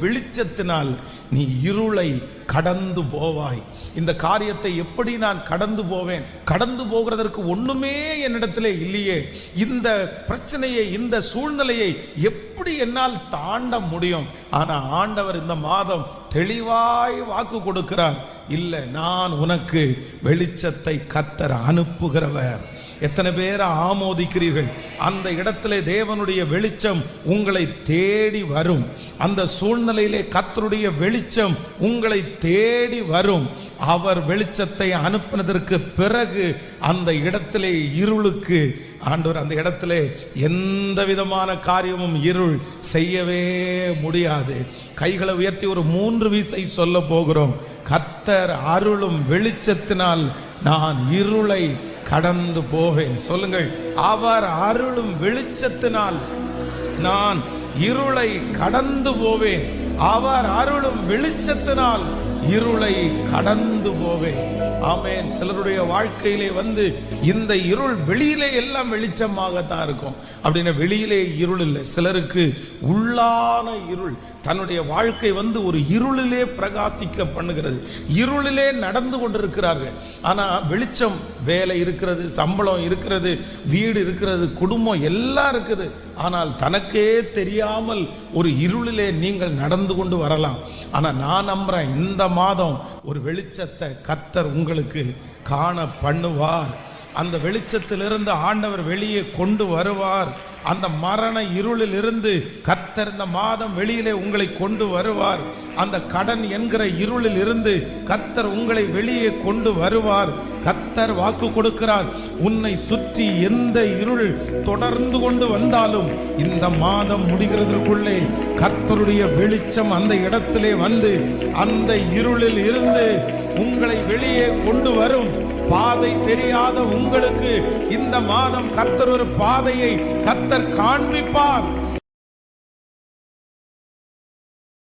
வெளிச்சத்தினால் நீ இருளை கடந்து போவாய். இந்த காரியத்தை எப்படி நான் கடந்து போவேன்? கடந்து போகிறதற்கு ஒண்ணுமே என்னிடத்திலே இல்லையே. இந்த பிரச்சனையை இந்த சூழ்நிலையை எப்படி என்னால் தாண்ட முடியும்? ஆனா ஆண்டவர் இந்த மாதம் தெளிவாய் வாக்கு கொடுக்கிறார். இல்லை நான் உனக்கு வெளிச்சத்தை கத்தர் அனுப்புகிறவர். எத்தனை பேரை ஆமோதிக்கிறீர்கள்? அந்த இடத்திலே தேவனுடைய வெளிச்சம் உங்களை தேடி வரும். அந்த சூழ்நிலையிலே கத்தருடைய வெளிச்சம் உங்களை தேடி வரும். அவர் வெளிச்சத்தை அனுப்பினதற்கு பிறகு அந்த இடத்திலே இருளுக்கு ஆண்டவர் அந்த இடத்திலே எந்த விதமான காரியமும் இருள் செய்யவே முடியாது. கைகளை உயர்த்தி ஒரு மூன்று வீசை சொல்ல போகிறோம். கத்தர் அருளும் வெளிச்சத்தினால் நான் இருளை கடந்து போவேன். சொல்லுங்கள் அவர் அருளும் வெளிச்சத்தினால் நான் இருளை கடந்து போவேன். அவர் அருளும் வெளிச்சத்தினால் இருளை கடந்து போவேன். ஆமேன். சிலருடைய வாழ்க்கையிலே வந்து இந்த இருள் வெளியிலே எல்லாம் வெளிச்சமாகத்தான் இருக்கும். அப்படின்னா வெளியிலே இருள் இல்லை. சிலருக்கு உள்ளான இருள் தன்னுடைய வாழ்க்கை வந்து ஒரு இருளிலே பிரகாசிக்க பண்ணுகிறது இருளிலே நடந்து கொண்டிருக்கிறார்கள். ஆனால் வெளிச்சம் வேலை இருக்கிறது சம்பளம் இருக்கிறது வீடு இருக்கிறது குடும்பம் எல்லாம் இருக்குது. ஆனால் தனக்கே தெரியாமல் ஒரு இருளிலே நீங்கள் நடந்து கொண்டு வரலாம். ஆனால் நான் நம்புறேன் இந்த மாதம் ஒரு வெளிச்சத்தை கத்தர் உங்களுக்கு காண பண்ணுவார். அந்த வெளிச்சத்திலிருந்து ஆண்டவர் வெளியே கொண்டு வருவார். அந்த மரண இருளில் இருந்து கத்தர் இந்த மாதம் வெளியிலே உங்களை கொண்டு வருவார். அந்த கடன் என்கிற இருளில் இருந்து கத்தர் உங்களை வெளியே கொண்டு வருவார். கத்தர் வாக்கு கொடுக்கிறார். உன்னை சுற்றி எந்த இருள் தொடர்ந்து கொண்டு வந்தாலும் இந்த மாதம் முடிகிறதற்குள்ளே கர்த்தருடைய வெளிச்சம் அந்த இடத்திலே வந்து அந்த இருளில் இருந்து உங்களை வெளியே கொண்டு வரும். பாதை தெரியாத உங்களுக்கு இந்த மாதம் கத்தர் ஒரு பாதையை கத்தர் காண்பிப்பார்.